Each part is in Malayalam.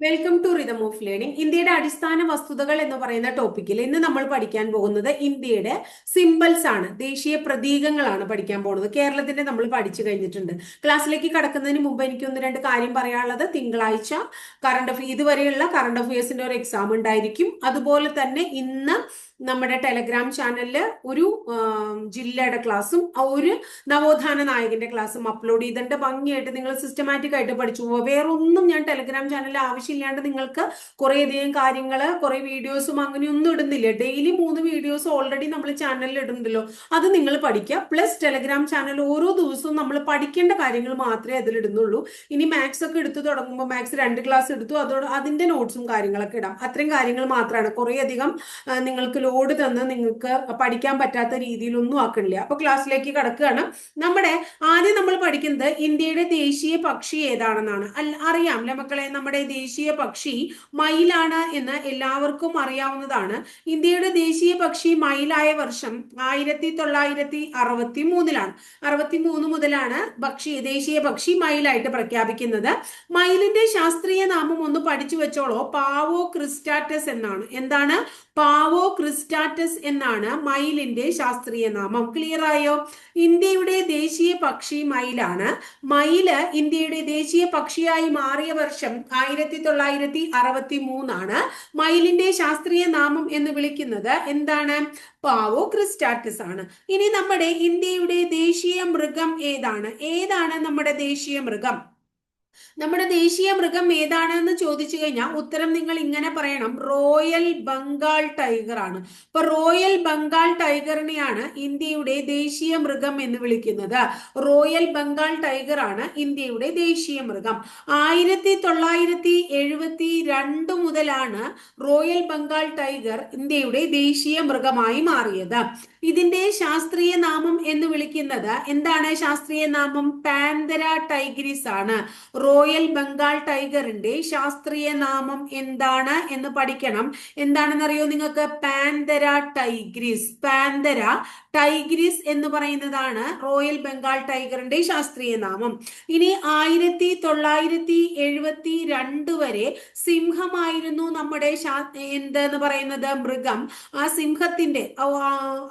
Welcome to rhythm of learning ഇന്ത്യയുടെ അടിസ്ഥാന വസ്തുതകൾ എന്ന് പറയുന്ന ടോപ്പിക്കിൽ ഇന്ന് നമ്മൾ പഠിക്കാൻ പോകുന്നത് ഇന്ത്യയുടെ സിമ്പിൾസ് ആണ്. ദേശീയ പ്രതീകങ്ങളാണ് പഠിക്കാൻ പോകുന്നത്. കേരളത്തിന്റെ നമ്മൾ പഠിച്ചു കഴിഞ്ഞിട്ടുണ്ട്. ക്ലാസ്സിലേക്ക് കടക്കുന്നതിന് മുമ്പ് എനിക്ക് ഒന്ന് രണ്ട് കാര്യം പറയാനുള്ളത്. തിങ്കളാഴ്ച കറണ്ട് അഫയർ ഇതുവരെയുള്ള കറണ്ട് അഫയേഴ്സിന്റെ ഒരു എക്സാം ഉണ്ടായിരിക്കും. അതുപോലെ തന്നെ ഇന്ന് നമ്മുടെ ടെലഗ്രാം ചാനലിൽ ഒരു ജില്ലയുടെ ക്ലാസ്സും ഒരു നവോത്ഥാന നായകന്റെ ക്ലാസ്സും അപ്ലോഡ് ചെയ്തിട്ടുണ്ട്. ഭംഗിയായിട്ട് നിങ്ങൾ സിസ്റ്റമാറ്റിക് ആയിട്ട് പഠിച്ചു പോകുക വേറെ ഒന്നും ഞാൻ ടെലഗ്രാം ചാനലിൽ ആവശ്യമില്ലാണ്ട് നിങ്ങൾക്ക് കുറേയധികം കാര്യങ്ങൾ കുറെ വീഡിയോസും അങ്ങനെയൊന്നും ഇടുന്നില്ല. ഡെയിലി മൂന്ന് വീഡിയോസ് ഓൾറെഡി നമ്മൾ ചാനലിൽ ഇടുന്നുണ്ടല്ലോ. അത് നിങ്ങൾ പഠിക്കുക. പ്ലസ് ടെലഗ്രാം ചാനൽ ഓരോ ദിവസവും നമ്മൾ പഠിക്കേണ്ട കാര്യങ്ങൾ മാത്രമേ അതിൽ ഇടുന്നുള്ളൂ. ഇനി മാത്സ് ഒക്കെ എടുത്തു തുടങ്ങുമ്പോൾ മാത്സ് രണ്ട് ക്ലാസ് എടുത്തു അതോട് അതിന്റെ നോട്ട്സും കാര്യങ്ങളൊക്കെ ഇടാം. അത്രയും കാര്യങ്ങൾ മാത്രമാണ്. കുറേയധികം നിങ്ങൾക്ക് ലോഡ് തന്ന് നിങ്ങൾക്ക് പഠിക്കാൻ പറ്റാത്ത രീതിയിലൊന്നും ആക്കണില്ല. അപ്പോൾ ക്ലാസ്സിലേക്ക് കടക്കുകയാണ്. നമ്മുടെ ആദ്യം നമ്മൾ പഠിക്കുന്നത് ഇന്ത്യയുടെ ദേശീയ പക്ഷി ഏതാണെന്നാണ്. അല്ല അറിയാമല്ലേ മക്കളെ? നമ്മുടെ ദേശീയ പക്ഷി മയിലാണ് എന്ന് എല്ലാവർക്കും അറിയാവുന്നതാണ്. ഇന്ത്യയുടെ ദേശീയ പക്ഷി മയിലായ വർഷം ആയിരത്തി തൊള്ളായിരത്തി അറുപത്തി മൂന്നിലാണ് അറുപത്തി മൂന്ന് മുതലാണ് പക്ഷി ദേശീയ പക്ഷി മയിലായിട്ട് പ്രഖ്യാപിക്കുന്നത്. മയിലിന്റെ ശാസ്ത്രീയ നാമം ഒന്ന് പഠിച്ചു വെച്ചോളോ. പാവോ ക്രിസ്റ്റാറ്റസ് എന്നാണ്. എന്താണ്? പാവോ ക്രിസ്റ്റാറ്റസ് എന്നാണ് മയിലിന്റെ ശാസ്ത്രീയ നാമം. ക്ലിയർ ആയോ? ഇന്ത്യയുടെ ദേശീയ പക്ഷി മയിലാണ്. മയിൽ ഇന്ത്യയുടെ ദേശീയ പക്ഷിയായി മാറിയ വർഷം ആയിരത്തി തൊള്ളായിരത്തി അറുപത്തി മൂന്നാണ് മയിലിന്റെ ശാസ്ത്രീയ നാമം എന്ന് വിളിക്കുന്നത്. എന്താണ്? പാവോ ക്രിസ്റ്റാറ്റസ് ആണ്. ഇനി നമ്മുടെ ഇന്ത്യയുടെ ദേശീയ മൃഗം ഏതാണ്? ഏതാണ് നമ്മുടെ ദേശീയ മൃഗം? നമ്മുടെ ദേശീയ മൃഗം ഏതാണെന്ന് ചോദിച്ചു കഴിഞ്ഞാൽ ഉത്തരം നിങ്ങൾ ഇങ്ങനെ പറയണം. റോയൽ ബംഗാൾ ടൈഗർ ആണ്. ഇപ്പൊ റോയൽ ബംഗാൾ ടൈഗറിനെയാണ് ഇന്ത്യയുടെ ദേശീയ മൃഗം എന്ന് വിളിക്കുന്നത്. റോയൽ ബംഗാൾ ടൈഗർ ആണ് ഇന്ത്യയുടെ ദേശീയ മൃഗം. ആയിരത്തി തൊള്ളായിരത്തി എഴുപത്തി രണ്ട് മുതലാണ് റോയൽ ബംഗാൾ ടൈഗർ ഇന്ത്യയുടെ ദേശീയ മൃഗമായി മാറിയത്. ഇതിന്റെ ശാസ്ത്രീയ നാമം എന്ന് വിളിക്കുന്നത് എന്താണ് ശാസ്ത്രീയ നാമം? പാന്തര ടൈഗ്രിസ് ആണ്. റോയൽ ബംഗാൾ ടൈഗറിന്റെ ശാസ്ത്രീയ നാമം എന്താണ് എന്ന് പഠിക്കണം. എന്താണെന്നറിയോ നിങ്ങൾക്ക്? പാന്തര ടൈഗ്രിസ്. പാന്തര ടൈഗ്രിസ് എന്ന് പറയുന്നതാണ് റോയൽ ബംഗാൾ ടൈഗറിന്റെ ശാസ്ത്രീയ നാമം. ഇനി ആയിരത്തി തൊള്ളായിരത്തി എഴുപത്തി രണ്ട് വരെ സിംഹമായിരുന്നു നമ്മുടെ എന്തെന്ന് പറയുന്നത്? മൃഗം. ആ സിംഹത്തിന്റെ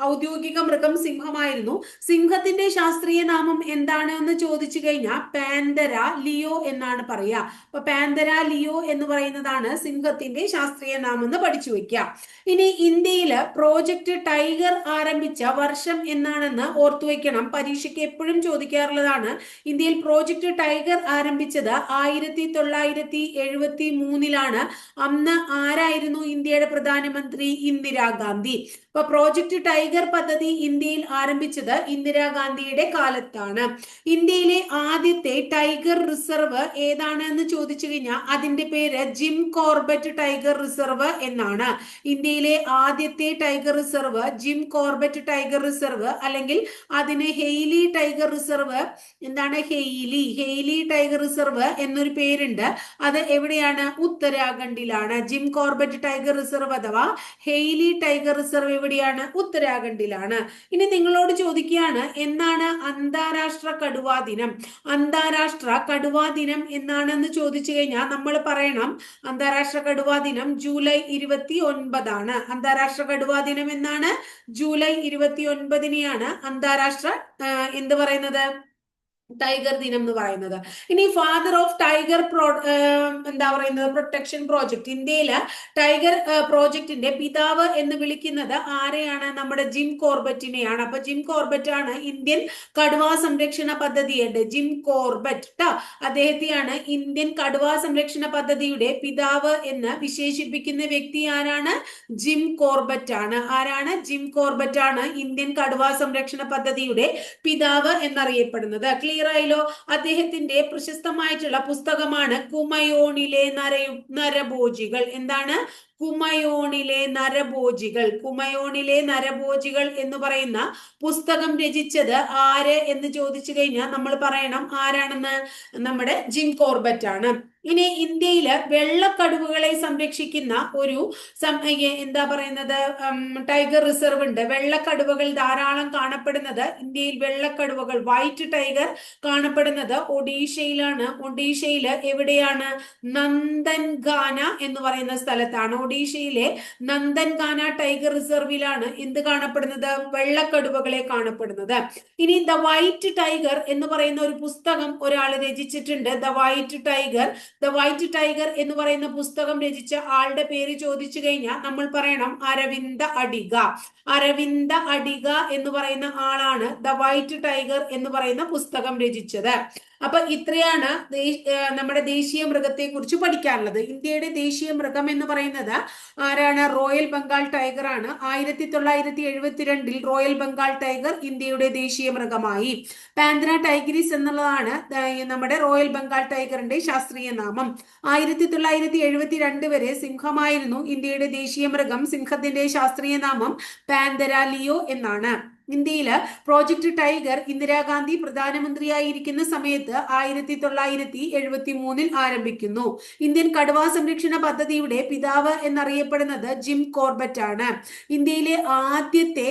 ഔദ്യോഗിക മൃഗം സിംഹമായിരുന്നു. സിംഹത്തിന്റെ ശാസ്ത്രീയ നാമം എന്താണ് എന്ന് ചോദിച്ചു കഴിഞ്ഞാൽ പാന്തര ലിയോ എന്നാണ് പറയുക അപ്പൊ പാന്തര ലിയോ എന്ന് പറയുന്നതാണ് സിംഹത്തിന്റെ ശാസ്ത്രീയ നാമം എന്ന് പഠിച്ചു വെക്കുക ഇനി ഇന്ത്യയിൽ പ്രോജക്റ്റ് ടൈഗർ ആരംഭിച്ച വർഷം എന്നാണെന്ന് ഓർത്തു വെക്കണം. പരീക്ഷയ്ക്ക് എപ്പോഴും ചോദിക്കാറുള്ളതാണ്. ഇന്ത്യയിൽ പ്രോജക്റ്റ് ടൈഗർ ആരംഭിച്ചത് ആയിരത്തി തൊള്ളായിരത്തി എഴുപത്തി മൂന്നിലാണ് അന്ന് ആരായിരുന്നു ഇന്ത്യയുടെ പ്രധാനമന്ത്രി? ഇന്ദിരാഗാന്ധി. ഇപ്പൊ പ്രോജക്ട് ടൈഗർ പദ്ധതി ഇന്ത്യയിൽ ആരംഭിച്ചത് ഇന്ദിരാഗാന്ധിയുടെ കാലത്താണ്. ഇന്ത്യയിലെ ആദ്യത്തെ ടൈഗർ റിസർവ് ഏതാണ് എന്ന് ചോദിച്ചു കഴിഞ്ഞാൽ അതിന്റെ പേര് ജിം കോർബറ്റ് ടൈഗർ റിസർവ് എന്നാണ്. ഇന്ത്യയിലെ ആദ്യത്തെ tiger reserve Jim Corbett tiger reserve അല്ലെങ്കിൽ അതിന് ഹെയ്ലി ടൈഗർ റിസർവ് എന്താണ് ഹെയ്ലി ഹെയ്ലി ടൈഗർ റിസർവ് എന്നൊരു പേരുണ്ട്. അത് എവിടെയാണ്? ഉത്തരാഖണ്ഡിലാണ്. ജിം കോർബറ്റ് ടൈഗർ റിസർവ് അഥവാ ഹെയ്ലി ടൈഗർ റിസർവ് എവിടെയാണ് ഉത്തരാഖണ്ഡിലാണ്. ഇനി നിങ്ങളോട് ചോദിക്കുകയാണ് എന്നാണ് അന്താരാഷ്ട്ര കടുവാ ദിനം? അന്താരാഷ്ട്ര കടുവാ ദിനം എന്നാണെന്ന് ചോദിച്ചു കഴിഞ്ഞാൽ നമ്മൾ പറയണം അന്താരാഷ്ട്ര കടുവാ ദിനം ജൂലൈ ഇരുപത്തി ഒൻപതാണ് അന്താരാഷ്ട്ര കടുവാ ദിനം എന്നാണ്? ജൂലൈ ഇരുപത്തി ഒൻപതിനെയാണ് അന്താരാഷ്ട്ര എന്ത് പറയുന്നത്? ടൈഗർ ദിനം എന്ന് പറയുന്നത്. ഇനി ഫാദർ ഓഫ് ടൈഗർ പ്രോ എന്താ പറയുന്നത്? പ്രൊട്ടക്ഷൻ പ്രോജക്ട് ഇന്ത്യയിൽ ടൈഗർ പ്രോജക്റ്റിന്റെ പിതാവ് എന്ന് വിളിക്കുന്നത് ആരെയാണ്? നമ്മുടെ ജിം കോർബറ്റിനെയാണ് അപ്പൊ ജിം കോർബറ്റ് ആണ് ഇന്ത്യൻ കടുവാ സംരക്ഷണ പദ്ധതിയുടെ ജിം കോർബറ്റ് ട്ടോ. അദ്ദേഹത്തെയാണ് ഇന്ത്യൻ കടുവാ സംരക്ഷണ പദ്ധതിയുടെ പിതാവ് എന്ന് വിശേഷിപ്പിക്കുന്ന വ്യക്തി ആരാണ്? ജിം കോർബറ്റ് ആണ്. ആരാണ്? ജിം കോർബറ്റ് ആണ് ഇന്ത്യൻ കടുവാ സംരക്ഷണ പദ്ധതിയുടെ പിതാവ് എന്നറിയപ്പെടുന്നത്. ക്ലിയർ ആയല്ലോ അദ്ദേഹത്തിന്റെ പ്രശസ്തമായിട്ടുള്ള പുസ്തകമാണ് കുമയോണിലെ നരയു നരഭോജികൾ. എന്താണ്? കുമയോണിലെ നരഭോജികൾ കുമയോണിലെ നരഭോജികൾ എന്ന് പറയുന്ന പുസ്തകം രചിച്ചത് ആര് എന്ന് ചോദിച്ചു കഴിഞ്ഞാൽ നമ്മൾ പറയണം ആരാണെന്ന്? നമ്മുടെ ജിം കോർബറ്റ് ആണ്. ഇനി ഇന്ത്യയിൽ വെള്ളക്കടുവകളെ സംരക്ഷിക്കുന്ന ഒരു എന്താ പറയുന്നത്? ടൈഗർ റിസർവ് ഉണ്ട്. വെള്ളക്കടുവകൾ ധാരാളം കാണപ്പെടുന്നത് ഇന്ത്യയിൽ വെള്ളക്കടുവകൾ വൈറ്റ് ടൈഗർ കാണപ്പെടുന്നത് ഒഡീഷയിലാണ്. ഒഡീഷയിൽ എവിടെയാണ്? നന്ദൻഗാന എന്ന് പറയുന്ന സ്ഥലത്താണ്. ഒഡീഷയിലെ നന്ദൻകാന ടൈഗർ റിസർവിലാണ് എന്ത് കാണപ്പെടുന്നത്? വെള്ളക്കടുവകളെ കാണപ്പെടുന്നത്. ഇനി ദ വൈറ്റ് ടൈഗർ എന്ന് പറയുന്ന ഒരു പുസ്തകം ഒരാൾ രചിച്ചിട്ടുണ്ട്. The white tiger. The white tiger എന്ന് പറയുന്ന പുസ്തകം രചിച്ച ആളുടെ പേര് ചോദിച്ചു കഴിഞ്ഞാൽ നമ്മൾ പറയണം അരവിന്ദ അടിക. അരവിന്ദ അടിക എന്ന് പറയുന്ന ആളാണ് ദ വൈറ്റ് ടൈഗർ എന്ന് പറയുന്ന പുസ്തകം രചിച്ചത്. അപ്പൊ ഇത്രയാണ് നമ്മുടെ ദേശീയ മൃഗത്തെ കുറിച്ച് പഠിക്കാനുള്ളത്. ഇന്ത്യയുടെ ദേശീയ മൃഗം എന്ന് പറയുന്നത് ആരാണ്? റോയൽ ബംഗാൾ ടൈഗർ ആണ്. ആയിരത്തി തൊള്ളായിരത്തി എഴുപത്തിരണ്ടിൽ റോയൽ ബംഗാൾ ടൈഗർ ഇന്ത്യയുടെ ദേശീയ മൃഗമായി. പാന്തന ടൈഗ്രീസ് എന്നുള്ളതാണ് നമ്മുടെ റോയൽ ബംഗാൾ ടൈഗറിന്റെ ശാസ്ത്രീയ നാമം. ആയിരത്തി തൊള്ളായിരത്തി എഴുപത്തി രണ്ട് വരെ സിംഹമായിരുന്നു ഇന്ത്യയുടെ ദേശീയ മൃഗം. സിംഹത്തിന്റെ ശാസ്ത്രീയ നാമം പാന്തര ലിയോ എന്നാണ്. ഇന്ത്യയിൽ പ്രോജക്ട് ടൈഗർ ഇന്ദിരാഗാന്ധി പ്രധാനമന്ത്രിയായിരിക്കുന്ന സമയത്ത് ആയിരത്തി തൊള്ളായിരത്തി എഴുപത്തി മൂന്നിൽ ആരംഭിക്കുന്നു. ഇന്ത്യൻ കടുവാ സംരക്ഷണ പദ്ധതിയുടെ പിതാവ് എന്നറിയപ്പെടുന്നത് ജിം കോർബറ്റ് ആണ് ഇന്ത്യയിലെ ആദ്യത്തെ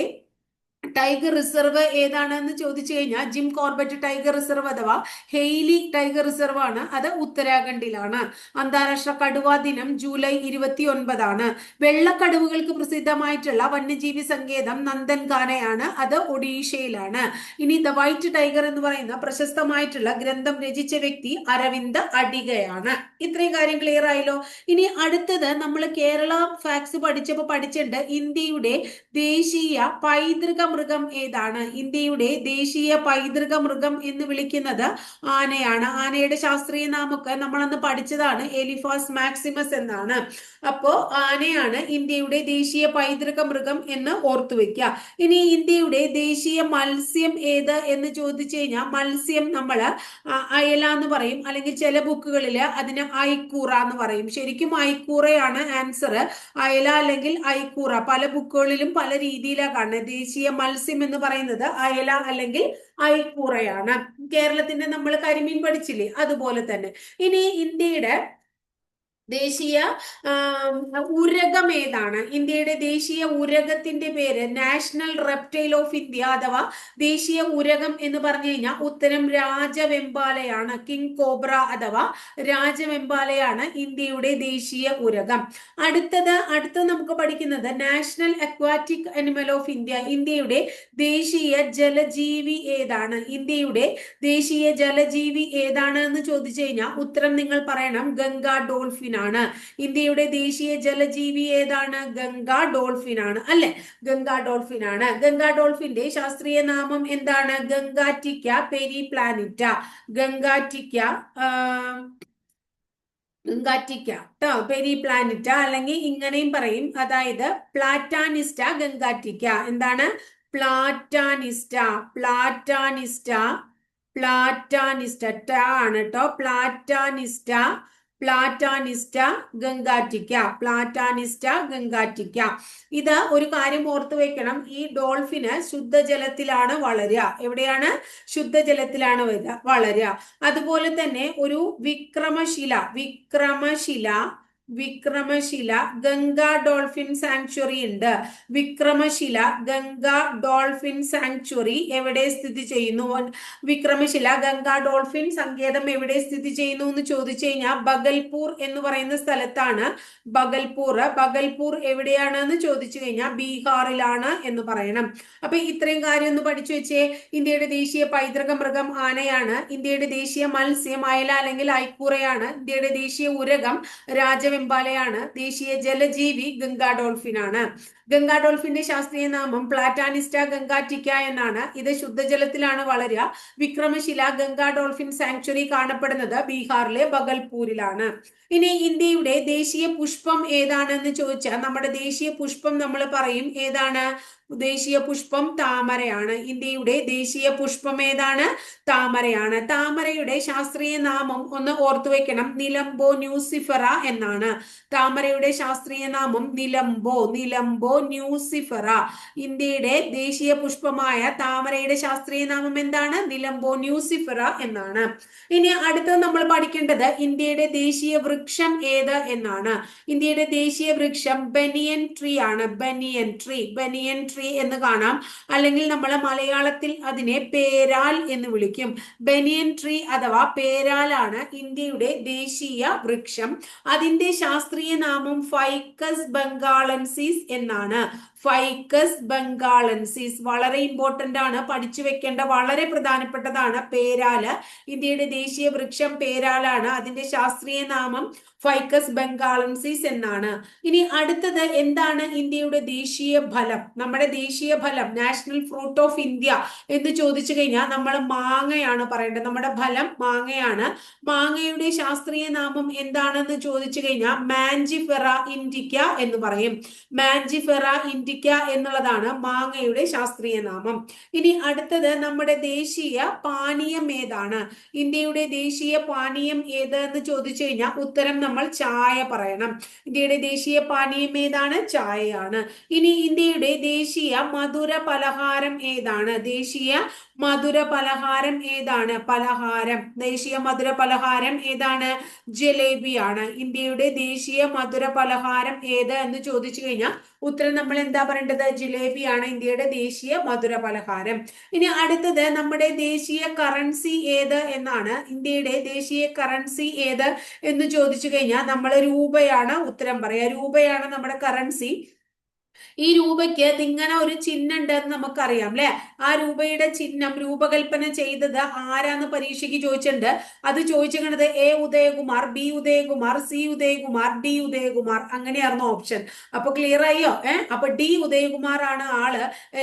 ടൈഗർ റിസർവ് ഏതാണെന്ന് ചോദിച്ചു കഴിഞ്ഞാൽ ജിം കോർബറ്റ് ടൈഗർ റിസർവ് അഥവാ ഹെയ്ലി ടൈഗർ റിസർവ് ആണ്. അത് ഉത്തരാഖണ്ഡിലാണ്. അന്താരാഷ്ട്ര കടുവാ ദിനം ജൂലൈ ഇരുപത്തി ഒൻപതാണ് വെള്ളക്കടുവകൾക്ക് പ്രസിദ്ധമായിട്ടുള്ള വന്യജീവി സങ്കേതം നന്ദൻകാനയാണ്. അത് ഒഡീഷയിലാണ്. ഇനി ദ വൈറ്റ് ടൈഗർ എന്ന് പറയുന്ന പ്രശസ്തമായിട്ടുള്ള ഗ്രന്ഥം രചിച്ച വ്യക്തി അരവിന്ദ് അടികയാണ്. ഇത്രയും കാര്യം ക്ലിയർ ആയല്ലോ? ഇനി അടുത്തത് നമ്മൾ കേരള ഫാക്സ് പഠിച്ചപ്പോൾ പഠിച്ചിട്ടുണ്ട് ഇന്ത്യയുടെ ദേശീയ പൈതൃക മൃഗം ഏതാണ്? ഇന്ത്യയുടെ ദേശീയ പൈതൃക മൃഗം എന്ന് വിളിക്കുന്നത് ആനയാണ്. ആനയുടെ ശാസ്ത്രീയ നാമൊക്കെ നമ്മളന്ന് പഠിച്ചതാണ്. എലിഫാസ് മാക്സിമസ് എന്നാണ്. അപ്പോ ആനയാണ് ഇന്ത്യയുടെ ദേശീയ പൈതൃക മൃഗം എന്ന് ഓർത്തു വെക്കുക ഇനി ഇന്ത്യയുടെ ദേശീയ മത്സ്യം ഏത് എന്ന് ചോദിച്ചു കഴിഞ്ഞാൽ മത്സ്യം നമ്മൾ അയല എന്ന് പറയും. അല്ലെങ്കിൽ ചില ബുക്കുകളിൽ അതിന് ഐക്കൂറ എന്ന് പറയും. ശരിക്കും ഐക്കൂറയാണ് ആൻസർ അയല അല്ലെങ്കിൽ ഐക്കൂറ. പല ബുക്കുകളിലും പല രീതിയിലാണ് കാണുന്നത് ദേശീയ മത്സ്യം എന്ന് പറയുന്നത് അയല അല്ലെങ്കിൽ അയക്കൂറയാണ് കേരളത്തിന്റെ നമ്മൾ കരിമീൻ പഠിച്ചില്ലേ? അതുപോലെ തന്നെ. ഇനി ഇന്ത്യയുടെ ദേശീയ ഉരകം ഏതാണ്? ഇന്ത്യയുടെ ദേശീയ ഉരകത്തിന്റെ പേര് നാഷണൽ റെപ്റ്റൈൽ ഓഫ് ഇന്ത്യ അഥവാ ദേശീയ ഉരകം എന്ന് പറഞ്ഞു കഴിഞ്ഞാൽ ഉത്തരം രാജവെമ്പാലയാണ് കിങ് കോബ്ര അഥവാ രാജവെമ്പാലയാണ് ഇന്ത്യയുടെ ദേശീയ ഉരകം അടുത്തത് അടുത്ത നമുക്ക് പഠിക്കുന്നത് national aquatic animal of India ഇന്ത്യയുടെ ദേശീയ ജലജീവി ഏതാണ്? ഇന്ത്യയുടെ ദേശീയ ജലജീവി ഏതാണ് എന്ന് ചോദിച്ചു കഴിഞ്ഞാൽ ഉത്തരം നിങ്ങൾ പറയണം ഗംഗാ ഡോൾഫിൻ ആണ് ഇന്ത്യയുടെ ദേശീയ ജലജീവി ഏതാണ്? ഗംഗാ ഡോൾഫിൻ ആണ് അല്ലെ? ഗംഗാ ഡോൾഫിൻ ആണ് ഗംഗ ഡോൾഫിന്റെ ശാസ്ത്രീയ നാമം എന്താണ്? ഗംഗാറ്റിക്ക പെരി പ്ലാനിറ്റ ഗംഗാറ്റിക്ക ഗംഗാറ്റിക്ക ട്ടോ പെരി പ്ലാനിറ്റ അല്ലെങ്കിൽ ഇങ്ങനെയും പറയും. അതായത് പ്ലാറ്റാനിസ്റ്റ ഗംഗാറ്റിക്ക. എന്താണ്? പ്ലാറ്റാനിസ്റ്റ പ്ലാറ്റാനിസ്റ്റ പ്ലാറ്റാനിസ്റ്റ ട ആണ് കേട്ടോ പ്ലാറ്റാനിസ്റ്റ പ്ലാറ്റാനിസ്റ്റ ഗംഗാറ്റിക്ക പ്ലാറ്റാനിസ്റ്റ ഗംഗാറ്റിക്ക. ഇത് ഒരു കാര്യം ഓർത്തു വെക്കണം. ഈ ഡോൾഫിന് ശുദ്ധജലത്തിലാണ് വളരുക. എവിടെയാണ്? ശുദ്ധജലത്തിലാണ് വളരുക. അതുപോലെ തന്നെ ഒരു വിക്രമശില വിക്രമശില വിക്രമശില ഗംഗാ ഡോൾഫിൻ സാങ്ച്വറി ഉണ്ട്. വിക്രമശില ഗംഗാ ഡോൾഫിൻ സാങ്ച്വറി എവിടെ സ്ഥിതി ചെയ്യുന്നു? വിക്രമശില ഗംഗാ ഡോൾഫിൻ സങ്കേതം എവിടെ സ്ഥിതി ചെയ്യുന്നു എന്ന് ചോദിച്ചു കഴിഞ്ഞാൽ ബഗൽപൂർ എന്ന് പറയുന്ന സ്ഥലത്താണ്. ബഗൽപൂർ ബഗൽപൂർ എവിടെയാണ് എന്ന് ചോദിച്ചു കഴിഞ്ഞാൽ ബീഹാറിലാണ് എന്ന് പറയണം. അപ്പൊ ഇത്രയും കാര്യം ഒന്ന് പഠിച്ചു വെച്ചേ. ഇന്ത്യയുടെ ദേശീയ പൈതൃക മൃഗം ആനയാണ്. ഇന്ത്യയുടെ ദേശീയ മത്സ്യം അയല അല്ലെങ്കിൽ ഐക്കൂറയാണ്. ഇന്ത്യയുടെ ദേശീയ ഉരകം രാജവെമ്പാലയാണ് ദേശീയ ജലജീവി ഗംഗാ ഡോൾഫിൻ ആണ് ഗംഗാ ഡോൾഫിന്റെ ശാസ്ത്രീയ നാമം പ്ലാറ്റാനിസ്റ്റ ഗംഗാറ്റിക്ക എന്നാണ്. ഇത് ശുദ്ധജലത്തിലാണ് വളരുക. വിക്രമശില ഗംഗാ ഡോൾഫിൻ സാങ്ച്വറി കാണപ്പെടുന്നത് ബീഹാറിലെ ബഗൽപൂരിലാണ്. ഇനി ഇന്ത്യയുടെ ദേശീയ പുഷ്പം ഏതാണെന്ന് ചോദിച്ചാൽ നമ്മുടെ ദേശീയ പുഷ്പം നമ്മൾ പറയും. ഏതാണ്? ദേശീയ പുഷ്പം താമരയാണ്. ഇന്ത്യയുടെ ദേശീയ പുഷ്പം ഏതാണ്? താമരയാണ്. താമരയുടെ ശാസ്ത്രീയ നാമം ഒന്ന് ഓർത്തു വെക്കണം. നിലംബോ ന്യൂസിഫറ എന്നാണ്. താമരയുടെ ശാസ്ത്രീയ നാമം നിലംബോ നിലംബോ ന്യൂസിഫറ. ഇന്ത്യയുടെ ദേശീയ പുഷ്പമായ താമരയുടെ ശാസ്ത്രീയ നാമം എന്താണ്? നിലംബോ ന്യൂസിഫറ എന്നാണ്. ഇനി അടുത്തത് നമ്മൾ പഠിക്കേണ്ടത് ഇന്ത്യയുടെ ദേശീയ വൃക്ഷം ഏത് എന്നാണ്. ഇന്ത്യയുടെ ദേശീയ വൃക്ഷം ബനിയൻ ട്രീ ആണ്. ബനിയൻ ട്രീ ബനിയൻ ട്രീ എന്ന് കാണാം. അല്ലെങ്കിൽ നമ്മൾ മലയാളത്തിൽ അതിനെ പേരാൽ എന്ന് വിളിക്കും. ബനിയൻ ട്രീ അഥവാ പേരാലാണ് ഇന്ത്യയുടെ ദേശീയ വൃക്ഷം. അതിന്റെ ശാസ്ത്രീയ നാമം ഫൈക്കസ് ബംഗാളൻസിസ് എന്നാണ്. ഫൈക്കസ് ബംഗാളൻസിസ് വളരെ ഇമ്പോർട്ടന്റ് ആണ്. പഠിച്ചു വെക്കേണ്ട വളരെ പ്രധാനപ്പെട്ടതാണ് പേരാൽ. ഇന്ത്യയുടെ ദേശീയ വൃക്ഷം പേരാലാണ്. അതിന്റെ ശാസ്ത്രീയ നാമം ഫൈക്കസ് ബംഗാളൻസിസ് എന്നാണ്. ഇനി അടുത്തത് എന്താണ് ഇന്ത്യയുടെ ദേശീയ ഫലം? നമ്മുടെ ദേശീയ ഫലം നാഷണൽ ഫ്രൂട്ട് ഓഫ് ഇന്ത്യ എന്ന് ചോദിച്ചു കഴിഞ്ഞാൽ നമ്മൾ മാങ്ങയാണ് പറയേണ്ടത്. നമ്മുടെ ഫലം മാങ്ങയാണ്. മാങ്ങയുടെ ശാസ്ത്രീയ നാമം എന്താണെന്ന് ചോദിച്ചു കഴിഞ്ഞാൽ മാൻജിഫെറ ഇൻഡിക്ക എന്ന് പറയും. മാൻജിഫെറ ഇൻഡിക്ക എന്നുള്ളതാണ് മാങ്ങയുടെ ശാസ്ത്രീയ നാമം. ഇനി അടുത്തത് നമ്മുടെ ദേശീയ പാനീയം ഏതാണ്? ഇന്ത്യയുടെ ദേശീയ പാനീയം ഏത് എന്ന് ചോദിച്ചു കഴിഞ്ഞാൽ ഉത്തരം നമ്മൾ ചായ പറയണം. ഇന്ത്യയുടെ ദേശീയ പാനീയം ഏതാണ്? ചായയാണ്. ഇനി ഇന്ത്യയുടെ ദേശീയ മധുര പലഹാരം ഏതാണ്? ദേശീയ മധുര പലഹാരം ഏതാണ്? പലഹാരം. ദേശീയ മധുര പലഹാരം ഏതാണ് ജലേബിയാണ് ഇന്ത്യയുടെ ദേശീയ മധുര പലഹാരം ഏത് എന്ന് ചോദിച്ചു കഴിഞ്ഞാൽ ഉത്തരം നമ്മൾ എന്താ പറയേണ്ടത്? ജിലേബിയാണ് ഇന്ത്യയുടെ ദേശീയ മധുര പലഹാരം ഇനി അടുത്തത് നമ്മുടെ ദേശീയ കറൻസി ഏത് എന്നാണ്. ഇന്ത്യയുടെ ദേശീയ കറൻസി ഏത് എന്ന് ചോദിച്ചു കഴിഞ്ഞാൽ നമ്മൾ രൂപയാണ് ഉത്തരം പറയാ രൂപയാണ് നമ്മുടെ കറൻസി ഈ രൂപയ്ക്ക് ഇങ്ങനെ ഒരു ചിഹ്നം ഉണ്ടെന്ന് നമുക്കറിയാം അല്ലെ? ആ രൂപയുടെ ചിഹ്നം രൂപകൽപ്പന ചെയ്തത് ആരാന്ന് പരീക്ഷയ്ക്ക് ചോദിച്ചിട്ടുണ്ട്. അത് ചോദിച്ചിരിക്കുന്നത് A Udayakumar B Udayakumar C Udayakumar D Udayakumar അങ്ങനെയായിരുന്നു ഓപ്ഷൻ അപ്പൊ ക്ലിയർ ആയോ? ഏഹ് അപ്പൊ ഡി ഉദയകുമാർ ആണ് ആൾ.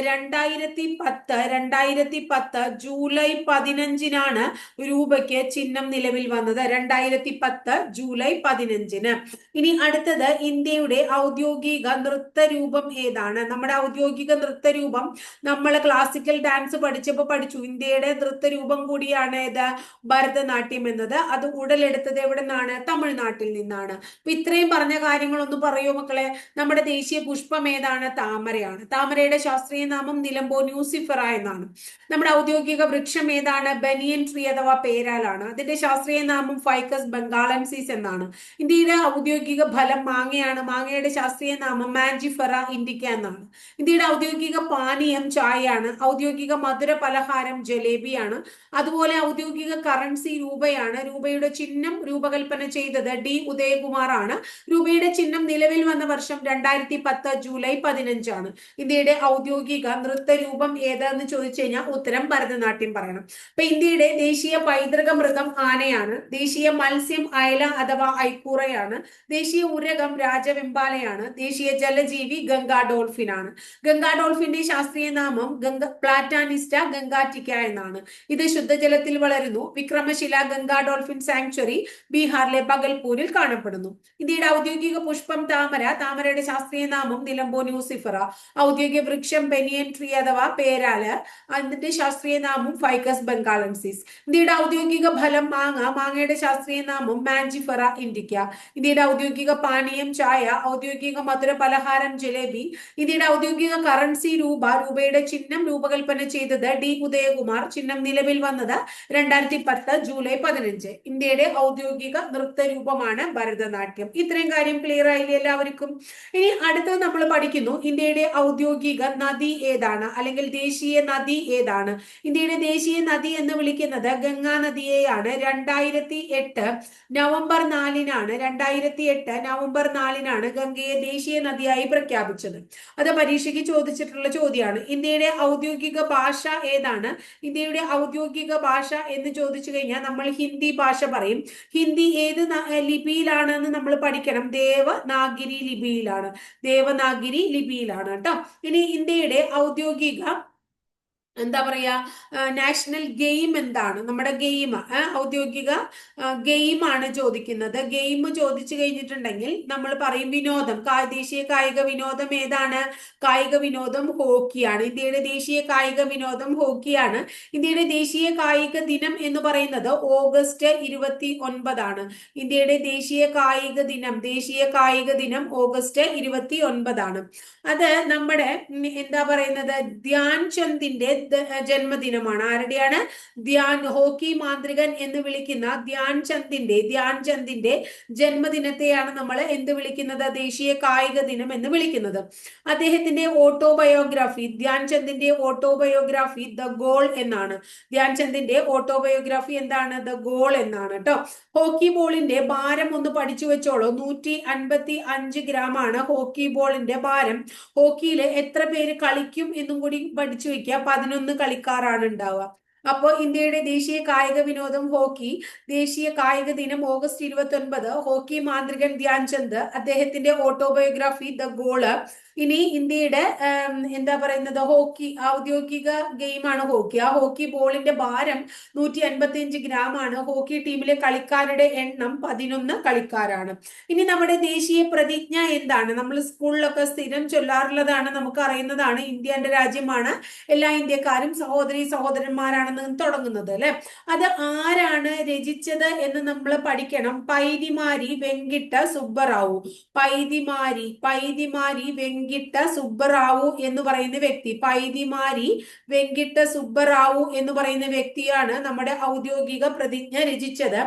രണ്ടായിരത്തി പത്ത് രണ്ടായിരത്തി പത്ത് ജൂലൈ പതിനഞ്ചിനാണ് രൂപയ്ക്ക് ചിഹ്നം നിലവിൽ വന്നത്. രണ്ടായിരത്തി പത്ത് ജൂലൈ പതിനഞ്ചിന്. ഇനി അടുത്തത് ഇന്ത്യയുടെ ഔദ്യോഗിക നൃത്തരൂപം ഏതാണ്? നമ്മുടെ ഔദ്യോഗിക നൃത്തരൂപം. നമ്മൾ ക്ലാസിക്കൽ ഡാൻസ് പഠിച്ചപ്പോൾ പഠിച്ചു. ഇന്ത്യയുടെ നൃത്തരൂപം കൂടിയാണ് ഏത് ഭരതനാട്യം എന്നത്. അത് ഉടലെടുത്തത് എവിടെ നിന്നാണ് തമിഴ്നാട്ടിൽ നിന്നാണ്. അപ്പൊ ഇത്രയും പറഞ്ഞ കാര്യങ്ങൾ ഒന്ന് പറയൂ മക്കളെ. നമ്മുടെ ദേശീയ പുഷ്പം ഏതാണ്? താമരയാണ്. താമരയുടെ ശാസ്ത്രീയ നാമം നിലമ്പോ ന്യൂസിഫറ എന്നാണ്. നമ്മുടെ ഔദ്യോഗിക വൃക്ഷം ഏതാണ്? ബനിയൻ ട്രീ അഥവാ പേരാലാണ്. അതിന്റെ ശാസ്ത്രീയ നാമം ഫൈക്കസ് ബംഗാളൻസീസ് എന്നാണ്. ഇന്ത്യയുടെ ഔദ്യോഗിക ഫലം മാങ്ങയാണ്. മാങ്ങയുടെ ശാസ്ത്രീയ നാമം മാൻജിഫെറ ഇൻഡിക്ക എന്നാണ് ഇന്ത്യയുടെ ഔദ്യോഗിക പാനീയം ചായയാണ് ഔദ്യോഗിക മധുര പലഹാരം ജലേബിയാണ് അതുപോലെ ഔദ്യോഗിക കറൻസി രൂപയാണ്. രൂപയുടെ ചിഹ്നം രൂപകൽപ്പന ചെയ്തത് ഡി ഉദയകുമാർ ആണ് രൂപയുടെ ചിഹ്നം നിലവിൽ വന്ന വർഷം രണ്ടായിരത്തി പത്ത് ജൂലൈ പതിനഞ്ചാണ്. ഇന്ത്യയുടെ ഔദ്യോഗിക നൃത്തരൂപം ഏതെന്ന് ചോദിച്ചു കഴിഞ്ഞാൽ ഉത്തരം ഭരതനാട്യം പറയണം. അപ്പൊ ഇന്ത്യയുടെ ദേശീയ പൈതൃക മൃഗം ആനയാണ് ദേശീയ മത്സ്യം അയല അഥവാ ഐക്കൂറയാണ് ദേശീയ ഉരകം രാജവെമ്പാലയാണ് ദേശീയ ജലജീവി ഗംഗാ ഡോൾഫിൻ ആണ് ഗംഗാ ഡോൾഫിന്റെ ശാസ്ത്രീയ നാമം ഗംഗ പ്ലാറ്റാനിസ്റ്റ ഗംഗാറ്റിക്ക എന്നാണ്. ഇത് ശുദ്ധജലത്തിൽ വളരുന്നു. വിക്രമശില ഗംഗാ ഡോൾഫിൻ സാങ്ച്വറി ബീഹാറിലെ പകൽപൂരിൽ കാണപ്പെടുന്നു. ഇന്ത്യയുടെ ഔദ്യോഗിക പുഷ്പം താമര. താമരയുടെ ശാസ്ത്രീയ നാമം നിലമ്പോ ന്യൂസിഫറ ഔദ്യോഗിക വൃക്ഷം ബെനിയൻ ട്രീ അഥവാ പേരാൽ. അതിന്റെ ശാസ്ത്രീയ നാമം ഫൈക്കസ് ബംഗാളൻസിസ്. ഇന്ത്യയുടെ ഔദ്യോഗിക ഫലം മാങ്ങ. മാങ്ങയുടെ ശാസ്ത്രീയ നാമം മാൻജിഫറ ഇൻഡിക്ക. ഇന്ത്യയുടെ ഔദ്യോഗിക പാനീയം ചായ. ഔദ്യോഗിക മധുര പലഹാരം ജിലേബി. ഇന്ത്യയുടെ ഔദ്യോഗിക കറൻസി രൂപ രൂപയുടെ ചിഹ്നം രൂപകൽപ്പന ചെയ്തത് ഡി ഉദയകുമാർ. ചിഹ്നം നിലവിൽ വന്നത് രണ്ടായിരത്തി പത്ത് ജൂലൈ പതിനഞ്ച്. ഇന്ത്യയുടെ ഔദ്യോഗിക നൃത്ത രൂപമാണ് ഭരതനാട്യം. ഇത്രയും കാര്യം ക്ലിയർ ആയില്ലേ എല്ലാവർക്കും? ഇനി അടുത്തത് നമ്മൾ പഠിക്കുന്നു. ഇന്ത്യയുടെ ഔദ്യോഗിക നദി ഏതാണ്? അല്ലെങ്കിൽ ദേശീയ നദി ഏതാണ്? ഇന്ത്യയുടെ ദേശീയ നദി എന്ന് വിളിക്കുന്നത് ഗംഗാ നദിയെയാണ്. രണ്ടായിരത്തി എട്ട് നവംബർ നാലിനാണ് രണ്ടായിരത്തി എട്ട് നവംബർ നാലിനാണ് ഗംഗയെ ദേശീയ നദിയായി പ്രഖ്യാപിച്ചത്. അത് പരീക്ഷയ്ക്ക് ചോദിച്ചിട്ടുള്ള ചോദ്യമാണ് ഇന്ത്യയുടെ ഔദ്യോഗിക ഭാഷ ഏതാണ്? ഇന്ത്യയുടെ ഔദ്യോഗിക ഭാഷ എന്ന് ചോദിച്ചു കഴിഞ്ഞാൽ നമ്മൾ ഹിന്ദി ഭാഷ പറയും. ഹിന്ദി ഏത് ലിപിയിലാണെന്ന് നമ്മൾ പഠിക്കണം. ദേവനാഗിരി ലിപിയിലാണ്. ദേവനാഗിരി ലിപിയിലാണ് കേട്ടോ. ഇനി ഇന്ത്യയുടെ ഔദ്യോഗിക എന്താ പറയാ നാഷണൽ ഗെയിം എന്താണ്? നമ്മുടെ ഗെയിം ഔദ്യോഗിക ഗെയിമാണ് ചോദിക്കുന്നത്. ഗെയിം ചോദിച്ചു കഴിഞ്ഞിട്ടുണ്ടെങ്കിൽ നമ്മൾ പറയും വിനോദം. ദേശീയ കായിക വിനോദം ഏതാണ്? കായിക വിനോദം ഹോക്കിയാണ്. ഇന്ത്യയുടെ ദേശീയ കായിക വിനോദം ഹോക്കിയാണ്. ഇന്ത്യയുടെ ദേശീയ കായിക ദിനം എന്ന് പറയുന്നത് ഓഗസ്റ്റ് ഇരുപത്തി ഒൻപതാണ് ഇന്ത്യയുടെ ദേശീയ കായിക ദിനം ദേശീയ കായിക ദിനം ഓഗസ്റ്റ് ഇരുപത്തി ഒൻപതാണ് അത് നമ്മുടെ എന്താ പറയുന്നത്? ധ്യാൻ ചന്ദിന്റെ ജന്മദിനമാണ്. ആരുടെയാണ്? ധ്യാൻ ഹോക്കി മാന്ത്രികൻ എന്ന് വിളിക്കുന്ന ധ്യാൻ ചന്ദിന്റെ ധ്യാൻ ചന്ദിന്റെ ജന്മദിനത്തെയാണ് നമ്മൾ എന്ത് വിളിക്കുന്നത്? ദേശീയ കായിക ദിനം എന്ന് വിളിക്കുന്നത്. അദ്ദേഹത്തിന്റെ ഓട്ടോബയോഗ്രാഫി ധ്യാൻ ചന്ദിന്റെ ഓട്ടോബയോഗ്രാഫി ദ ഗോൾ എന്നാണ്. ധ്യാൻ ചന്ദിന്റെ ഓട്ടോബയോഗ്രാഫി എന്താണ്? ദ ഗോൾ എന്നാണ് കേട്ടോ ഹോക്കി ബോളിന്റെ ഭാരം ഒന്ന് പഠിച്ചു വെച്ചോളൂ. നൂറ്റി അൻപത്തി അഞ്ച് ഗ്രാം ആണ് ഹോക്കി ബോളിന്റെ ഭാരം. ഹോക്കിയിൽ എത്ര പേര് കളിക്കും എന്നും കൂടി പഠിച്ചു വെക്കുക. പതിനൊന്ന് കളിക്കാരാണ് ഉണ്ടാവുക അപ്പോ ഇന്ത്യയുടെ ദേശീയ കായിക വിനോദം ഹോക്കി ദേശീയ കായിക ദിനം ഓഗസ്റ്റ് ഇരുപത്തി ഒൻപത് ഹോക്കി മാന്ത്രികൻ ധ്യാൻചന്ദ് അദ്ദേഹത്തിന്റെ ഓട്ടോബയോഗ്രാഫി ദ ഗോൾ ഇനി ഇന്ത്യയുടെ എന്താ പറയുന്നത് ഹോക്കി ഔദ്യോഗിക ഗെയിമാണ് ഹോക്കി. ആ ഹോക്കി ബോളിന്റെ ഭാരം നൂറ്റി അൻപത്തി അഞ്ച് ഗ്രാം ആണ് ഹോക്കി ടീമിലെ കളിക്കാരുടെ എണ്ണം പതിനൊന്ന് കളിക്കാരാണ്. ഇനി നമ്മുടെ ദേശീയ പ്രതിജ്ഞ എന്താണ്? നമ്മൾ സ്കൂളിലൊക്കെ സ്ഥിരം ചൊല്ലാറുള്ളതാണ് നമുക്ക് അറിയുന്നതാണ് ഇന്ത്യ എന്റെ രാജ്യമാണ്. എല്ലാ ഇന്ത്യക്കാരും സഹോദരി സഹോദരന്മാരാണെന്ന് തുടങ്ങുന്നത് അല്ലെ? അത് ആരാണ് രചിച്ചത് എന്ന് നമ്മൾ പഠിക്കണം. പൈതിമാരി വെങ്കിട്ട സുബ്ബറാവു. പൈതിമാരി പൈതിമാരി വെങ്കി വെങ്കിട്ട സുബ്ബറാവു എന്ന് പറയുന്ന വ്യക്തി. പൈതിമാരി വെങ്കിട്ട സുബ്ബറാവു എന്ന് പറയുന്ന വ്യക്തിയാണ് നമ്മുടെ ഔദ്യോഗിക പ്രതിജ്ഞ രചിച്ചത്.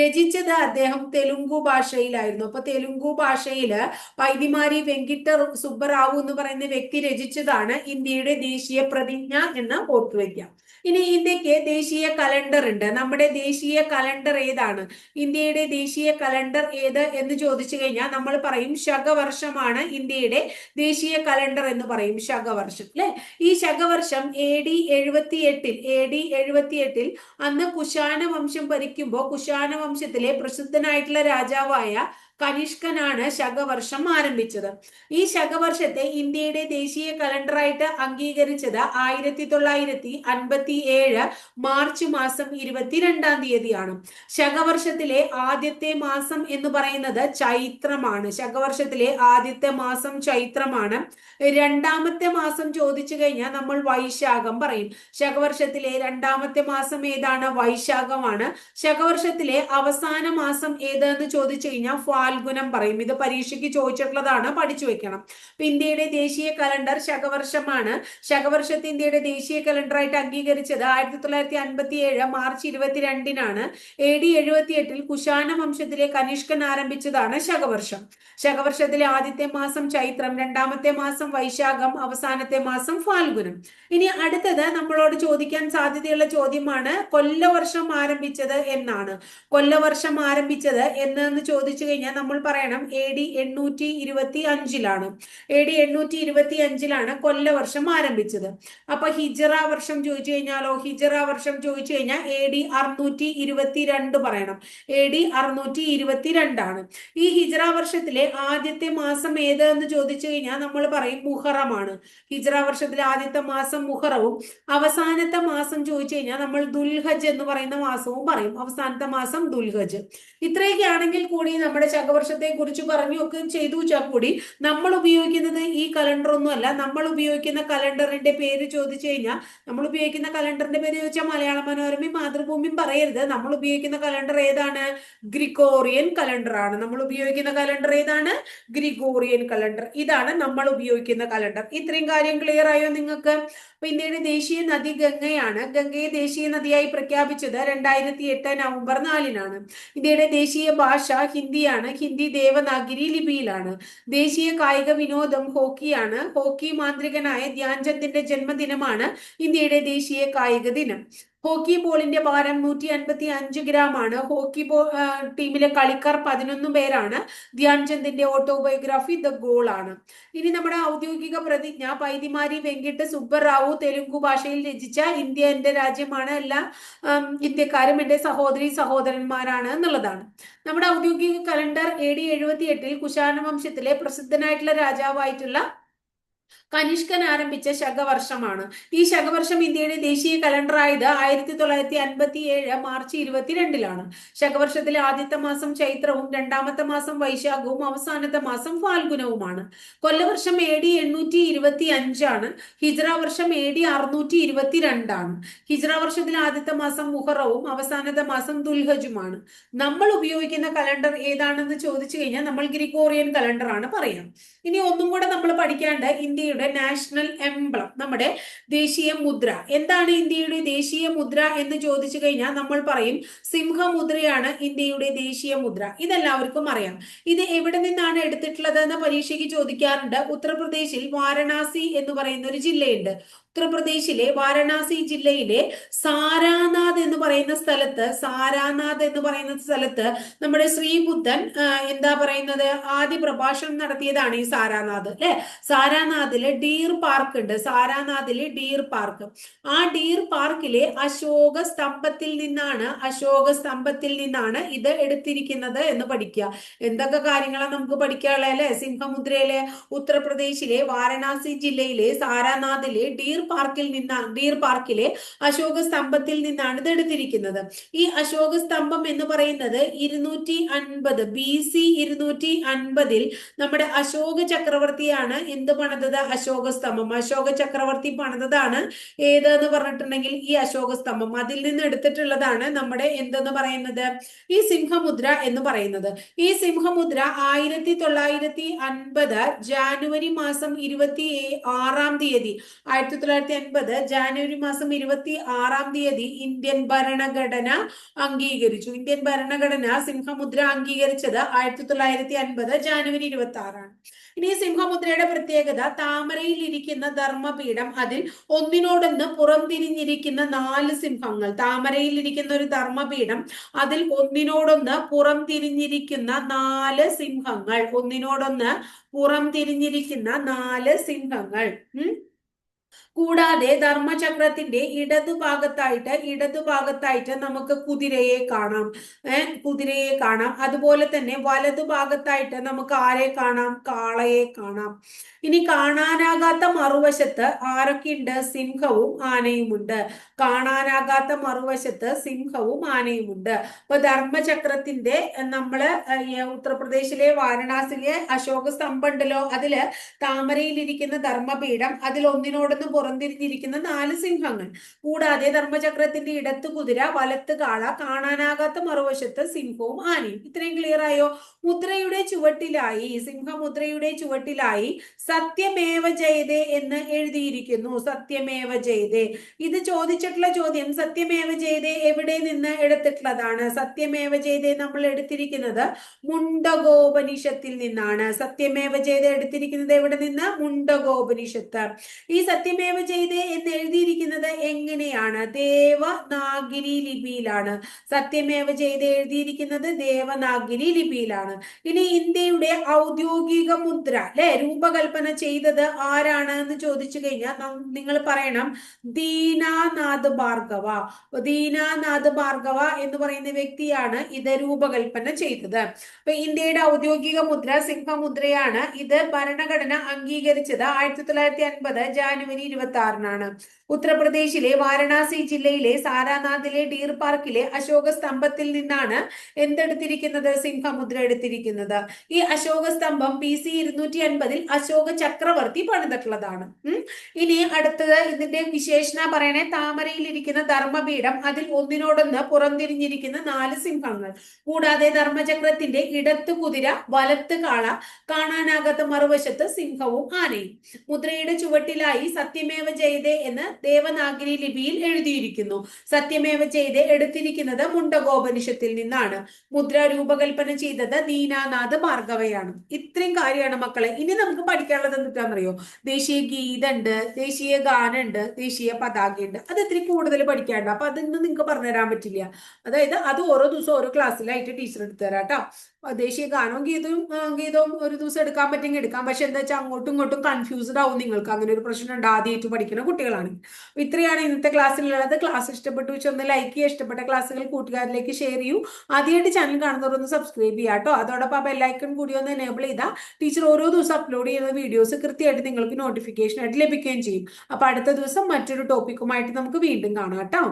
രചിച്ചത് അദ്ദേഹം തെലുങ്കു ഭാഷയിലായിരുന്നു. അപ്പൊ തെലുങ്കു ഭാഷയിൽ പൈതിമാരി വെങ്കിട്ട സുബ്ബറാവു എന്ന് പറയുന്ന വ്യക്തി രചിച്ചതാണ് ഇന്ത്യയുടെ ദേശീയ പ്രതിജ്ഞ എന്ന് ഓർത്തുവെക്കാം ഇനി ഇന്ത്യയ്ക്ക് ദേശീയ കലണ്ടർ ഉണ്ട്. നമ്മുടെ ദേശീയ കലണ്ടർ ഏതാണ്? ഇന്ത്യയുടെ ദേശീയ കലണ്ടർ ഏത് എന്ന് ചോദിച്ചു കഴിഞ്ഞാൽ നമ്മൾ പറയും ശകവർഷമാണ് ഇന്ത്യയുടെ ദേശീയ കലണ്ടർ എന്ന് പറയും ശകവർഷം. അല്ലെ? ഈ ശകവർഷം എ ഡി എഴുപത്തി എട്ടിൽ എ ഡി എഴുപത്തി എട്ടിൽ അന്ന് കുശാന വംശം ഭരിക്കുമ്പോൾ കുശാന വംശത്തിലെ പ്രസിദ്ധനായിട്ടുള്ള രാജാവായ കനിഷ്കനാണ് ശകവർഷം ആരംഭിച്ചത്. ഈ ശകവർഷത്തെ ഇന്ത്യയുടെ ദേശീയ കലണ്ടറായിട്ട് അംഗീകരിച്ചത് ആയിരത്തി തൊള്ളായിരത്തി അൻപത്തി ഏഴ് മാർച്ച് മാസം ഇരുപത്തിരണ്ടാം തീയതിയാണ്. ശകവർഷത്തിലെ ആദ്യത്തെ മാസം എന്ന് പറയുന്നത് ചൈത്രമാണ്. ശകവർഷത്തിലെ ആദ്യത്തെ മാസം ചൈത്രമാണ്. രണ്ടാമത്തെ മാസം ചോദിച്ചു കഴിഞ്ഞാൽ നമ്മൾ വൈശാഖം പറയും. ശകവർഷത്തിലെ രണ്ടാമത്തെ മാസം ഏതാണ്? വൈശാഖമാണ്. ശകവർഷത്തിലെ അവസാന മാസം ഏതെന്ന് ചോദിച്ചു കഴിഞ്ഞാൽ ഫാൽഗുനം പറയും. ഇത് പരീക്ഷയ്ക്ക് ചോദിച്ചിട്ടുള്ളതാണ്. പഠിച്ചു വെക്കണം. അപ്പൊ ഇന്ത്യയുടെ ദേശീയ കലണ്ടർ ശകവർഷമാണ്. ശകവർഷത്തെ ഇന്ത്യയുടെ ദേശീയ കലണ്ടറായിട്ട് അംഗീകരിച്ചത് ആയിരത്തി തൊള്ളായിരത്തി അൻപത്തി ഏഴ് മാർച്ച് ഇരുപത്തിരണ്ടിനാണ്. എ ഡി എഴുപത്തി എട്ടിൽ കുശാന വംശത്തിലെ കനിഷ്കൻ ആരംഭിച്ചതാണ് ശകവർഷം. ശകവർഷത്തിലെ ആദ്യത്തെ മാസം ചൈത്രം രണ്ടാമത്തെ മാസം വൈശാഖം അവസാനത്തെ മാസം ഫാൽഗുനം. ഇനി അടുത്തത് നമ്മളോട് ചോദിക്കാൻ സാധ്യതയുള്ള ചോദ്യമാണ് കൊല്ലവർഷം ആരംഭിച്ചത് എന്നാണ്. കൊല്ലവർഷം ആരംഭിച്ചത് എന്ന് ചോദിച്ചു കഴിഞ്ഞാൽ നമ്മൾ പറയണം എ ഡി എണ്ണൂറ്റി ഇരുപത്തി അഞ്ചിലാണ് എ ഡി എണ്ണൂറ്റി ഇരുപത്തി അഞ്ചിലാണ് കൊല്ലവർഷം ആരംഭിച്ചത്. അപ്പൊ ഹിജറ വർഷം ചോദിച്ചു കഴിഞ്ഞാലോ? ഹിജറ വർഷം ചോദിച്ചു കഴിഞ്ഞാൽ എ ഡി അറുന്നൂറ്റി ഇരുപത്തി രണ്ട് പറയണം. എ ഡി അറുന്നൂറ്റി ഇരുപത്തി രണ്ടാണ് ഈ ഹിജറ വർഷത്തിലെ ആദ്യത്തെ മാസം ഏത് എന്ന് ചോദിച്ചു കഴിഞ്ഞാൽ നമ്മൾ പറയും മുഹറമാണ്. ഹിജറ വർഷത്തിലെ ആദ്യത്തെ മാസം മുഹറവും അവസാനത്തെ മാസം ചോദിച്ചു കഴിഞ്ഞാൽ നമ്മൾ ദുൽഹജ് എന്ന് പറയുന്ന മാസവും പറയും. അവസാനത്തെ മാസം ദുൽഹജ്. ഇത്രയൊക്കെ ആണെങ്കിൽ കൂടി നമ്മുടെ ചകവർഷത്തെ കുറിച്ച് പറഞ്ഞു ഒക്കെ ചെയ്തു വെച്ചാൽ കൂടി നമ്മൾ ഉപയോഗിക്കുന്നത് ഈ കലണ്ടർ ഒന്നുമല്ല നമ്മൾ ഉപയോഗിക്കുന്ന കലണ്ടറിന്റെ പേര് ചോദിച്ചു കഴിഞ്ഞാൽ നമ്മൾ ഉപയോഗിക്കുന്ന കലണ്ടറിന്റെ പേര് ചോദിച്ചാൽ മലയാള മനോരമയും മാതൃഭൂമിയും പറയരുത്. നമ്മൾ ഉപയോഗിക്കുന്ന കലണ്ടർ ഏതാണ്? ഗ്രിഗോറിയൻ കലണ്ടർ ആണ്. നമ്മൾ ഉപയോഗിക്കുന്ന കലണ്ടർ ഏതാണ്? ഗ്രിഗോറിയൻ കലണ്ടർ ഇതാണ് നമ്മൾ ഉപയോഗിക്കുന്ന കലണ്ടർ ഇത്രയും കാര്യം ക്ലിയർ ആയോ നിങ്ങൾക്ക്? അപ്പൊ ഇന്ത്യയുടെ ദേശീയ നദി ഗംഗയാണ്. ഗംഗയെ ദേശീയ നദിയായി പ്രഖ്യാപിച്ചത് രണ്ടായിരത്തി എട്ട് നവംബർ നാലിനാണ്. ഇന്ത്യയുടെ ദേശീയ ഭാഷ ഹിന്ദിയാണ്. ഹിന്ദി ദേവനാഗിരി ലിപിയിലാണ്. ദേശീയ കായിക വിനോദം ഹോക്കിയാണ്. ഹോക്കി മാന്ത്രികനായ ധ്യാൻചന്ദിന്റെ ജന്മദിനമാണ് ഇന്ത്യയുടെ ദേശീയ കായിക ദിനം. ഹോക്കി ബോളിന്റെ ഭാരം നൂറ്റി അൻപത്തി അഞ്ച് ഗ്രാം ആണ്. ഹോക്കി ബോൾ ടീമിലെ കളിക്കാർ പതിനൊന്ന് പേരാണ്. ധ്യാൻചന്ദിന്റെ ഓട്ടോബയോഗ്രാഫി ദ ഗോൾ ആണ്. ഇനി നമ്മുടെ ഔദ്യോഗിക പ്രതിജ്ഞ പൈതിമാരി വെങ്കിട്ട് സുബ്ബറാവു തെലുങ്കു ഭാഷയിൽ രചിച്ച ഇന്ത്യ എന്റെ രാജ്യമാണ് എല്ലാ ഇന്ത്യക്കാരും എന്റെ സഹോദരി സഹോദരന്മാരാണ് എന്നുള്ളതാണ്. നമ്മുടെ ഔദ്യോഗിക കലണ്ടർ എ ഡി എഴുപത്തി എട്ടിൽ കുശാന വംശത്തിലെ പ്രസിദ്ധനായിട്ടുള്ള രാജാവായിട്ടുള്ള കനിഷ്കൻ ആരംഭിച്ച ശകവർഷമാണ്. ഈ ശകവർഷം ഇന്ത്യയുടെ ദേശീയ കലണ്ടർ ആയത് ആയിരത്തി തൊള്ളായിരത്തി അൻപത്തി ഏഴ് മാർച്ച് ഇരുപത്തിരണ്ടിലാണ്. ശകവർഷത്തിലെ ആദ്യത്തെ മാസം ചൈത്രവും രണ്ടാമത്തെ മാസം വൈശാഖവും അവസാനത്തെ മാസം ഫാൽഗുനവുമാണ്. കൊല്ലവർഷം എ ഡി എണ്ണൂറ്റി ഇരുപത്തി അഞ്ചാണ് ഹിജ്ര വർഷം എ ഡി അറുന്നൂറ്റി ഇരുപത്തിരണ്ടാണ് ഹിജ്ര വർഷത്തിലെ ആദ്യത്തെ മാസം മുഹറവും അവസാനത്തെ മാസം ദുൽഹജുമാണ്. നമ്മൾ ഉപയോഗിക്കുന്ന കലണ്ടർ ഏതാണെന്ന് ചോദിച്ചു കഴിഞ്ഞാൽ നമ്മൾ ഗ്രിഗോറിയൻ കലണ്ടർ ആണ് പറയാം. ഇനി ഒന്നും കൂടെ നമ്മൾ പഠിക്കാണ്ട് ഇന്ത്യയുടെ നാഷണൽ എംബ്ലം നമ്മുടെ ദേശീയ മുദ്ര. എന്താണ് ഇന്ത്യയുടെ ദേശീയ മുദ്ര എന്ന് ചോദിച്ചു കഴിഞ്ഞാൽ നമ്മൾ പറയും സിംഹമുദ്രയാണ് ഇന്ത്യയുടെ ദേശീയ മുദ്ര. ഇതെല്ലാവർക്കും അറിയാം. ഇത് എവിടെ നിന്നാണ് എടുത്തിട്ടുള്ളത് എന്ന് പരീക്ഷയ്ക്ക് ചോദിക്കാറുണ്ട്. ഉത്തർപ്രദേശിൽ വാരണാസി എന്ന് പറയുന്ന ഒരു ജില്ലയുണ്ട്. ഉത്തർപ്രദേശിലെ വാരണാസി ജില്ലയിലെ സാരാനാഥ് എന്ന് പറയുന്ന സ്ഥലത്ത് സാരാനാഥ് എന്ന് പറയുന്ന സ്ഥലത്ത് നമ്മുടെ ശ്രീബുദ്ധൻ എന്താ പറയുന്നത്? ആദ്യ പ്രഭാഷണം നടത്തിയതാണ് ഈ സാരാനാഥ് അല്ലെ? സാരാനാഥിലെ ഡീർ പാർക്ക് ഉണ്ട്. സാരാനാഥിലെ ഡീർ പാർക്ക് ആ ഡീർ പാർക്കിലെ അശോക സ്തംഭത്തിൽ നിന്നാണ് അശോക സ്തംഭത്തിൽ നിന്നാണ് ഇത് എടുത്തിരിക്കുന്നത് എന്ന് പഠിക്കുക. എന്തൊക്കെ കാര്യങ്ങളാണ് നമുക്ക് പഠിക്കാനുള്ളത് അല്ലെ? സിംഹമുദ്രയിലെ ഉത്തർപ്രദേശിലെ വാരണാസി ജില്ലയിലെ സാരാനാഥിലെ ഡീർ പാർക്കിൽ നിന്നാണ് ഡീർ പാർക്കിലെ അശോക സ്തംഭത്തിൽ നിന്നാണ് ഇത് എടുത്തിരിക്കുന്നത്. ഈ അശോക സ്തംഭം എന്ന് പറയുന്നത് ഇരുന്നൂറ്റി അൻപത് ബി സി ഇരുന്നൂറ്റി അൻപതിൽ നമ്മുടെ അശോക ചക്രവർത്തിയാണ് എന്ത് പണിതത്? അശോക സ്തംഭം അശോക ചക്രവർത്തി പണിതതാണ് ഏതെന്ന് പറഞ്ഞിട്ടുണ്ടെങ്കിൽ ഈ അശോക സ്തംഭം അതിൽ നിന്ന് എടുത്തിട്ടുള്ളതാണ് നമ്മുടെ എന്തെന്ന് പറയുന്നത്? ഈ സിംഹമുദ്ര എന്ന് പറയുന്നത്. ഈ സിംഹമുദ്ര ആയിരത്തി തൊള്ളായിരത്തി അൻപത് ജാനുവരി മാസം ഇരുപത്തി ആറാം തീയതി. ആയിരത്തി തൊള്ളായിരത്തി അൻപത് ജാനുവരി മാസം ഇരുപത്തി ആറാം തീയതി ഇന്ത്യൻ ഭരണഘടന അംഗീകരിച്ചു. ഇന്ത്യൻ ഭരണഘടന സിംഹമുദ്ര അംഗീകരിച്ചത് ആയിരത്തി തൊള്ളായിരത്തി അൻപത് ജാനുവരി ഇരുപത്തി ആറാണ് ഇനി സിംഹമുദ്രയുടെ പ്രത്യേകത താമരയിൽ ഇരിക്കുന്ന ധർമ്മപീഠം അതിൽ ഒന്നിനോടൊന്ന് പുറംതിരിഞ്ഞിരിക്കുന്ന നാല് സിംഹങ്ങൾ. താമരയിൽ ഇരിക്കുന്ന ഒരു ധർമ്മപീഠം അതിൽ ഒന്നിനോടൊന്ന് പുറം തിരിഞ്ഞിരിക്കുന്ന നാല് സിംഹങ്ങൾ. ഒന്നിനോടൊന്ന് പുറം തിരിഞ്ഞിരിക്കുന്ന നാല് സിംഹങ്ങൾ. കൂടാതെ ധർമ്മചക്രത്തിന്റെ ഇടതുഭാഗത്തായിട്ട് ഇടതുഭാഗത്തായിട്ട് നമുക്ക് കുതിരയെ കാണാം. ഏഹ് കുതിരയെ കാണാം. അതുപോലെ തന്നെ വലതു ഭാഗത്തായിട്ട് നമുക്ക് ആരെ കാണാം? കാളയെ കാണാം. ഇനി കാണാനാകാത്ത മറുവശത്ത് ആരൊക്കെയുണ്ട്? സിംഹവും ആനയുമുണ്ട്. കാണാനാകാത്ത മറുവശത്ത് സിംഹവും ആനയുമുണ്ട്. അപ്പൊ ധർമ്മചക്രത്തിന്റെ നമ്മൾ ഉത്തർപ്രദേശിലെ വാരണാസിയിലെ അശോക സ്തംഭം ഉണ്ടല്ലോ. അതിൽ താമരയിലിരിക്കുന്ന ധർമ്മപീഠം അതിൽ ഒന്നിനോടൊന്ന് പുറംതിരിഞ്ഞിരിക്കുന്ന നാല് സിംഹങ്ങൾ. കൂടാതെ ധർമ്മചക്രത്തിന്റെ ഇടത്ത് കുതിര വലത്ത് കാള കാണാനാകാത്ത മറുവശത്ത് സിംഹവും ആനയും. ഇത്രയും ക്ലിയർ ആയോ? മുദ്രയുടെ ചുവട്ടിലായി സിംഹമുദ്രയുടെ ചുവട്ടിലായി സത്യമേവ ജയതേ എന്ന് എഴുതിയിരിക്കുന്നു. സത്യമേവ ജയതേ. ഇത് ചോദിച്ചിട്ടുള്ള ചോദ്യം സത്യമേവ ജയതേ എവിടെ നിന്ന് എടുത്തിട്ടുള്ളതാണ്? സത്യമേവ ജയതേ നമ്മൾ എടുത്തിരിക്കുന്നത് മുണ്ടകോപനിഷത്തിൽ നിന്നാണ്. സത്യമേവ ജയതേ എടുത്തിരിക്കുന്നത് എവിടെ നിന്ന്? മുണ്ടകോപനിഷത്ത്. ഈ സത്യമേവ ജയതേ എന്ന് എഴുതിയിരിക്കുന്നത് എങ്ങനെയാണ്? ദേവനാഗിരി ലിപിയിലാണ്. സത്യമേവ ചെയ്ത് എഴുതിയിരിക്കുന്നത് ദേവനാഗിരി ലിപിയിലാണ്. ഇനി ഇന്ത്യയുടെ ഔദ്യോഗിക മുദ്ര അല്ലെ? രൂപകൽപ്പന ചെയ്തത് ആരാണ് എന്ന് ചോദിച്ചു കഴിഞ്ഞാൽ നിങ്ങൾ പറയണം ദീനാനാഥ് ഭാർഗവ. ദീനാനാഥ് ഭാർഗവ എന്ന് പറയുന്ന വ്യക്തിയാണ് ഇത് രൂപകൽപ്പന ചെയ്തത്. അപ്പൊ ഇന്ത്യയുടെ ഔദ്യോഗിക മുദ്ര സിംഹമുദ്രയാണ് ഇത് ഭരണഘടന അംഗീകരിച്ചത്. ആയിരത്തി തൊള്ളായിരത്തി അൻപത് ജാനുവരി ഇരുപത്തി ആറിനാണ് ഉത്തർപ്രദേശിലെ വാരണാസി ജില്ലയിലെ സാരാനാഥിലെ ഡീർ പാർക്കിലെ അശോക സ്തംഭത്തിൽ നിന്നാണ് എന്തെടുത്തിരിക്കുന്നത്? സിംഹമുദ്ര എടുത്തിരിക്കുന്നത്. ഈ അശോക സ്തംഭം ബി സി ഇരുന്നൂറ്റി അൻപതിൽ അശോക ചക്രവർത്തി പണിതിട്ടുള്ളതാണ്. ഇനി അടുത്തത് ഇതിന്റെ വിശേഷണ പറയണേ. താമരയിൽ ഇരിക്കുന്ന ധർമ്മപീഠം അതിൽ ഒന്നിനോടൊന്ന് പുറംതിരിഞ്ഞിരിക്കുന്ന നാല് സിംഹങ്ങൾ. കൂടാതെ ധർമ്മചക്രത്തിന്റെ ഇടത്ത് കുതിര വലത്ത് കാള കാണാനാകാത്ത മറുവശത്ത് സിംഹവും ആനയും. മുദ്രയുടെ ചുവട്ടിലായി സത്യമേവ ജയതേ എന്ന് ദേവനാഗരി ലിപിയിൽ എഴുതിയിരിക്കുന്നു. സത്യമേവ ജയതേ എടുത്തിരിക്കുന്നത് മുണ്ടകോപനിഷത്തിൽ നിന്നാണ്. മുദ്ര രൂപകൽപ്പന ചെയ്തത് നീനാനാഥ് ഭാർഗവയാണ് ഇത്രയും കാര്യമാണ് മക്കളെ. ഇനി നമുക്ക് പഠിക്കാനുള്ളത് എന്തിട്ടാണെന്നറിയോ ദേശീയ ഗീതമുണ്ട് ദേശീയ ഗാനമുണ്ട് ദേശീയ പതാകയുണ്ട്. അത് ഇത്തിരി കൂടുതൽ പഠിക്കാനുണ്ട്. അപ്പൊ അതൊന്നും നിങ്ങൾക്ക് പറഞ്ഞുതരാൻ പറ്റില്ല. അതായത് അത് ഓരോ ദിവസം ഓരോ ക്ലാസ്സിലായിട്ട് ടീച്ചർ എടുത്തു തരാം കേട്ടോ. ദേശീയ ഗാനവും ഗീതവും ഗീതവും ഒരു ദിവസം എടുക്കാൻ പറ്റുമെങ്കിൽ എടുക്കാം. പക്ഷെ എന്താ വെച്ചാൽ അങ്ങോട്ടും ഇങ്ങോട്ടും കൺഫ്യൂസ്ഡ് ആവും നിങ്ങൾക്ക്. അങ്ങനെ ഒരു പ്രശ്നം ഉണ്ട്. ആദ്യമായിട്ട് പഠിക്കുന്ന കുട്ടികളാണ്. ഇത്രയാണ് ഇന്നത്തെ ക്ലാസ്സിലുള്ളത്. ക്ലാസ് ഇഷ്ടപ്പെട്ടു വെച്ച് ഒന്ന് ലൈക്ക് ചെയ്യുക. ഇഷ്ടപ്പെട്ട ക്ലാസ്സുകൾ കൂട്ടുകാരിലേക്ക് ഷെയർ ചെയ്യൂ. ആദ്യമായിട്ട് ചാനൽ കാണുന്നവർ ഒന്ന് സബ്സ്ക്രൈബ് ചെയ്യുക കേട്ടോ. അതോടൊപ്പം ആ ബെല്ലൈക്കൺ കൂടി ഒന്ന് എനേബിൾ ചെയ്താൽ ടീച്ചർ ഓരോ ദിവസം അപ്ലോഡ് ചെയ്യുന്ന വീഡിയോസ് കൃത്യമായിട്ട് നിങ്ങൾക്ക് നോട്ടിഫിക്കേഷൻ ആയിട്ട് ലഭിക്കുകയും ചെയ്യും. അപ്പൊ അടുത്ത ദിവസം മറ്റൊരു ടോപ്പിക്കുമായിട്ട് നമുക്ക് വീണ്ടും കാണാം കേട്ടോ.